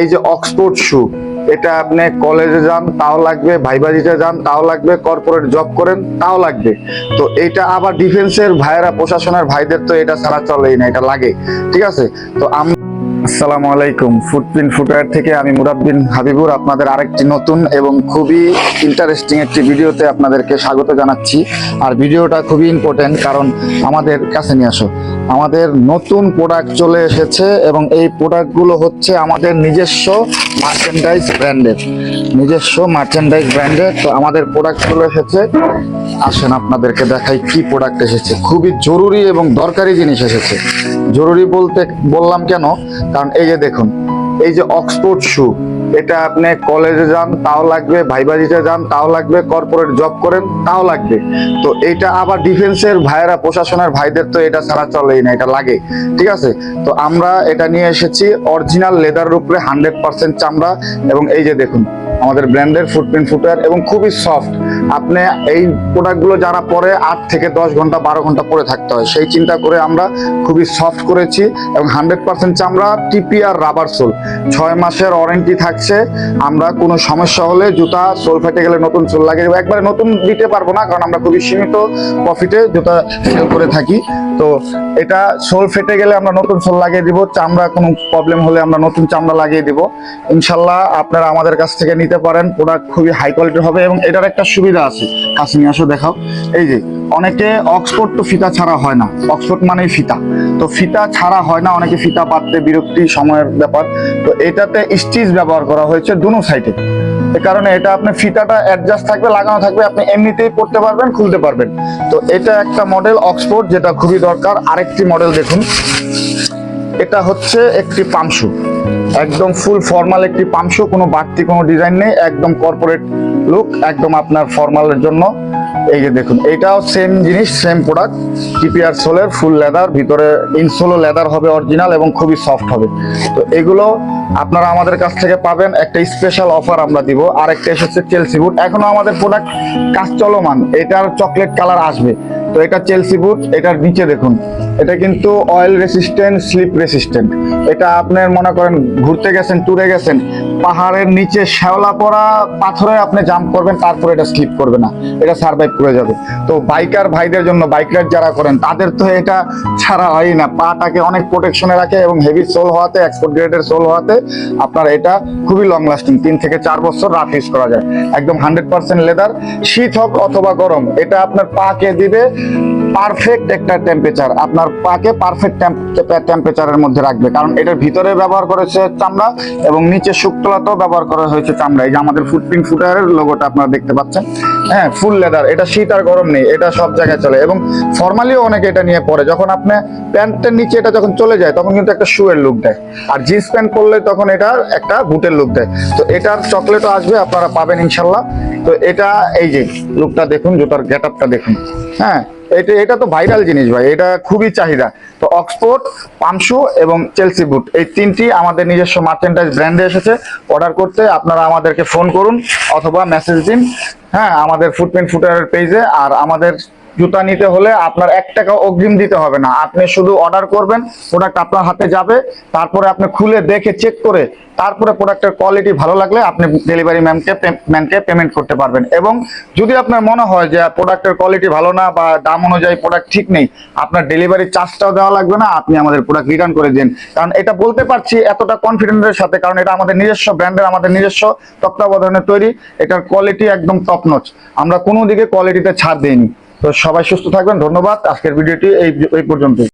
এই যে অক্সফোর্ড শু এটা আপনি কলেজে যান, তাও লাগবে ভাইবাজিতে যান, তাও লাগবে কর্পোরেট জব করেন, তাও লাগবে। তো এটা আবার ডিফেন্সের ভাইয়েরা, প্রশাসনের ভাইদের তো এটা ছাড়া চলেই না, এটা লাগে। ঠিক আছে? তো আমি আসসালামু আলাইকুম। ফুটপ্রিন্ট ফুটওয়্যার থেকে আমি মুরাব্বিন হাবিবুর আপনাদের আরেকটি নতুন এবং খুবই ইন্টারেস্টিং একটি ভিডিওতে আপনাদেরকে স্বাগত জানাচ্ছি। আর ভিডিওটা খুবই ইম্পর্টেন্ট কারণ আমাদের কাছে নিয়ে আসো। আমাদের নতুন প্রোডাক্ট চলে এসেছে এবং এই প্রোডাক্টগুলো হচ্ছে আমাদের নিজস্ব মার্চেন্ডাইজ ব্র্যান্ডের নিজস্ব মার্চেন্ডাইজ ব্র্যান্ডের তো আমাদের প্রোডাক্টগুলো এসেছে। আসেন আপনাদেরকে দেখাই কি প্রোডাক্ট এসেছে। খুবই জরুরি এবং দরকারি জিনিস এসেছে। জরুরি বলতে বললাম কেন? কারণ এই যে দেখুন, এই যে অক্সফোর্ড শু এটা আপনি কলেজে যান, তাও লাগবে ভাইবাজিতে যান, তাও লাগবে কর্পোরেট জব করেন, তাও লাগবে। তো এটা আবার ডিফেন্সের ভাইয়েরা, প্রশাসনের ভাইদের তো এটা ছাড়া চলেই না, এটা লাগে। ঠিক আছে? তো আমরা এটা নিয়ে এসেছি অরিজিনাল লেদার উপরে হান্ড্রেড পার্সেন্ট চামড়া এবং এই যে দেখুন, আমাদের ব্র্যান্ডের ফুটপ্রিন্ট ফুটওয়্যার এবং খুবই সফট আপনি এই প্রোডাক্টগুলো যারা পরে আট থেকে দশ ঘণ্টা, বারো ঘণ্টা পরে থাকতে হয়, সেই চিন্তা করে আমরা খুবই সফট করেছি এবং হান্ড্রেড পার্সেন্ট চামড়া টিপি আর রাবার সোল ছয় মাসের ওয়ারেন্টি থাকছে, আমরা কোনো সমস্যা হলে জুতা সোল ফেটে গেলে নতুন সোল লাগিয়ে দেবো। একবারে নতুন দিতে পারব না, কারণ আমরা খুবই সীমিত প্রফিটে জুতা সেল করে থাকি। তো এটা সোল ফেটে গেলে আমরা নতুন সোল লাগিয়ে দিব, চামড়া কোনো প্রবলেম হলে আমরা নতুন চামড়া লাগিয়ে দিব। ইনশাল্লাহ আপনারা আমাদের কাছ থেকে নিতে পারেন প্রোডাক্ট খুবই হাই কোয়ালিটির হবে এবং এটার একটা সুবিধা আছে। কাছে আসো, দেখাও। এই যে, অনেকে অক্সফোর্ড তো ফিতা ছাড়া হয় না। অক্সফোর্ড মানেই ফিতা। তো ফিতা ছাড়া হয় না, অনেকে ফিতা পাততে বিরক্তি, সময়ের ব্যাপার। তো এটাতে স্টিচ ব্যবহার করা হয়েছে দুনো সাইডে। এ কারণে এটা আপনি ফিতাটা অ্যাডজাস্ট থাকবে, লাগানো থাকবে, আপনি এমনিতেই পড়তে পারবেন, খুলতে পারবেন। তো এটা একটা মডেল অক্সফোর্ড, যেটা খুবই দরকার। আরেকটি মডেল দেখুন। এটা হচ্ছে একটি পামশু একদম ফুল ফর্মাল একটি পামশু কোনো বাড়তি কোনো ডিজাইন নেই, একদম কর্পোরেট লুক একদম আপনার ফর্মালের জন্য। এই যে দেখুন এটাও সেম জিনিস সেম প্রোডাক্ট টিপিআর সোলের ফুল লেদার ভিতরে ইনসোলো লেদার হবে অরিজিনাল এবং খুবই সফট হবে। তো এগুলো আপনারা আমাদের কাছ থেকে পাবেন, একটা স্পেশাল অফার আমরা দিব। আর একটা এসেছে চেলসি বুট এখনও আমাদের প্রোডাক্ট কাজ চলমান, এটার চকলেট কালার আসবে। তো এটা চেলসি বুট এটার নিচে দেখুন। এটা কিন্তু অয়েল রেসিস্ট্যান্ট স্লিপ রেসিস্ট্যান্ট এটা আপনার মনে করেন ঘুরতে গেছেন ট্যুরে গেছেন, পাহাড়ের নিচে শ্যাওলা পড়া পাথরে আপনি জাম্প করবেন, তারপরে এটা স্লিপ করবে না। এটা সার্ভাইভ করে যাবে। তো বাইকার ভাইদের জন্য বাইক রাইড যারা করেন, তাদের তো এটা ছাড়া হয় না। পাটাকে অনেক প্রোটেকশনে রাখে এবং হেভি সোল হওয়াতে এক্সপোর্ট গ্রেডের সোল হওয়াতে আপনার এটা খুবই লং লাস্টিং তিন থেকে চার বছর রাফ ইউজ করা যায়। একদম হান্ড্রেড পার্সেন্ট লেদার শীত হোক অথবা গরম, এটা আপনার পাকে দিবে পারফেক্ট একটা টেম্পারেচার আপনার পাকে পারফেক্ট টেম্পারেচারের মধ্যে রাখবে। কারণ এটার ভিতরে ব্যবহার করেছে চামড়া এবং নিচে শুক্তলাতেও ব্যবহার করা হয়েছে চামড়া। এই যে আমাদের ফুটপ্রিন্ট ফুটারের লোগোটা আপনারা দেখতে পাচ্ছেন। হ্যাঁ ফুল লেদার এটা শীত আর গরম নেই, এটা সব জায়গায় চলে। এবং ফর্মালিও অনেকে এটা নিয়ে পরে। যখন আপনি প্যান্টের নিচে এটা যখন চলে যায়, তখন কিন্তু একটা শুয়ের লুক দেয়। আর জিন্স প্যান্ট পরলে তখন এটা একটা বুটের লুক দেয়। তো এটার চকলেটও আসবে, আপনারা পাবেন ইনশাল্লাহ। তো এটা এই যে লুকটা দেখুন, জুতার গেট আপটা দেখুন। হ্যাঁ এটা এটা তো ভাইরাল জিনিস ভাই, এটা খুবই চাহিদা। তো অক্সফোর্ড পামশু এবং চেলসি বুট এই তিনটি আমাদের নিজস্ব মার্চেন্টাইজ ব্র্যান্ডে এসেছে। অর্ডার করতে আপনারা আমাদেরকে ফোন করুন অথবা মেসেজ দিন। হ্যাঁ আমাদের ফুটপ্রিন্ট ফুটারের পেজে আর আমাদের জুতা নিতে হলে আপনার এক টাকা অগ্রিম দিতে হবে না। আপনি শুধু অর্ডার করবেন প্রোডাক্ট আপনার হাতে যাবে, তারপরে আপনি খুলে দেখে চেক করে, তারপরে প্রোডাক্টের কোয়ালিটি ভালো লাগলে আপনি ডেলিভারি ম্যামকে ম্যানকে পেমেন্ট করতে পারবেন। এবং যদি আপনার মনে হয় যে প্রোডাক্টের কোয়ালিটি ভালো না বা দাম অনুযায়ী প্রোডাক্ট ঠিক নেই, আপনার ডেলিভারি চার্জটাও দেওয়া লাগবে না, আপনি আমাদের প্রোডাক্ট রিটার্ন করে দিন। কারণ এটা বলতে পারছি এতটা কনফিডেন্টের সাথে, কারণ এটা আমাদের নিজস্ব ব্র্যান্ডের আমাদের নিজস্ব তত্ত্বাবধানে তৈরি, এটার কোয়ালিটি একদম টপ নচ আমরা কোনো দিকে কোয়ালিটিতে ছাড় দেইনি। তো সবাই সুস্থ থাকবেন ধন্যবাদ। আজকের ভিডিওটি এই এই পর্যন্তই।